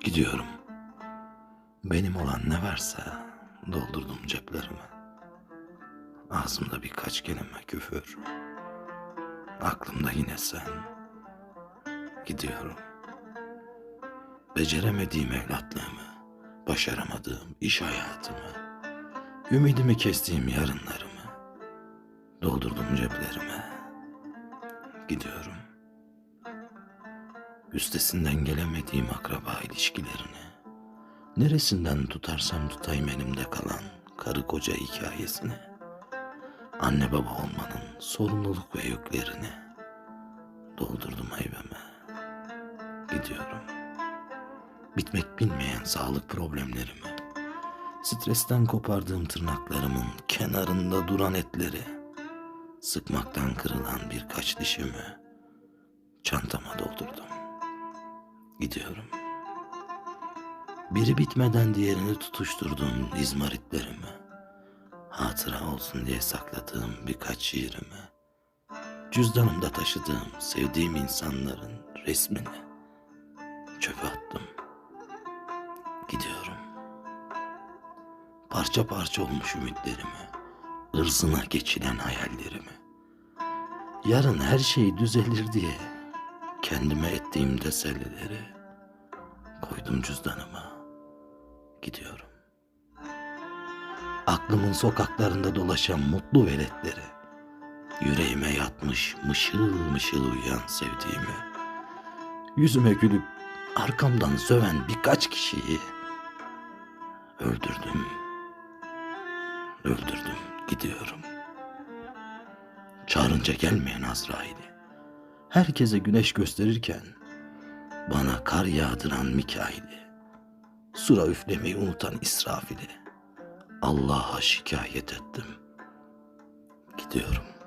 Gidiyorum. Benim olan ne varsa doldurdum ceplerime. Ağzımda birkaç kelime küfür. Aklımda yine sen. Gidiyorum. Beceremediğim evlatlığımı, başaramadığım iş hayatımı, ümidimi kestiğim yarınlarımı doldurdum ceplerime. Gidiyorum. Üstesinden gelemediğim akraba ilişkilerini, neresinden tutarsam tutayım elimde kalan karı koca hikayesini, anne baba olmanın sorumluluk ve yüklerini doldurdum hayveme. Gidiyorum. Bitmek bilmeyen sağlık problemlerimi, stresten kopardığım tırnaklarımın kenarında duran etleri, sıkmaktan kırılan birkaç dişimi çantama doldurdum. Gidiyorum. Biri bitmeden diğerini tutuşturduğum izmaritlerimi, hatıra olsun diye sakladığım birkaç şiirimi, cüzdanımda taşıdığım sevdiğim insanların resmini çöpe attım. Gidiyorum. Parça parça olmuş ümitlerimi, ırzına geçilen hayallerimi, yarın her şey düzelir diye kendime ettiğim tesellileri koydum cüzdanıma. Gidiyorum. Aklımın sokaklarında dolaşan mutlu veletleri, yüreğime yatmış mışıl mışıl uyuyan sevdiğimi, yüzüme gülüp arkamdan söven birkaç kişiyi öldürdüm. Öldürdüm, gidiyorum. Çağırınca gelmeyen Azrail'i, herkese güneş gösterirken bana kar yağdıran Mikail'i, sura üflemeyi unutan İsrafil'i Allah'a şikayet ettim. Gidiyorum.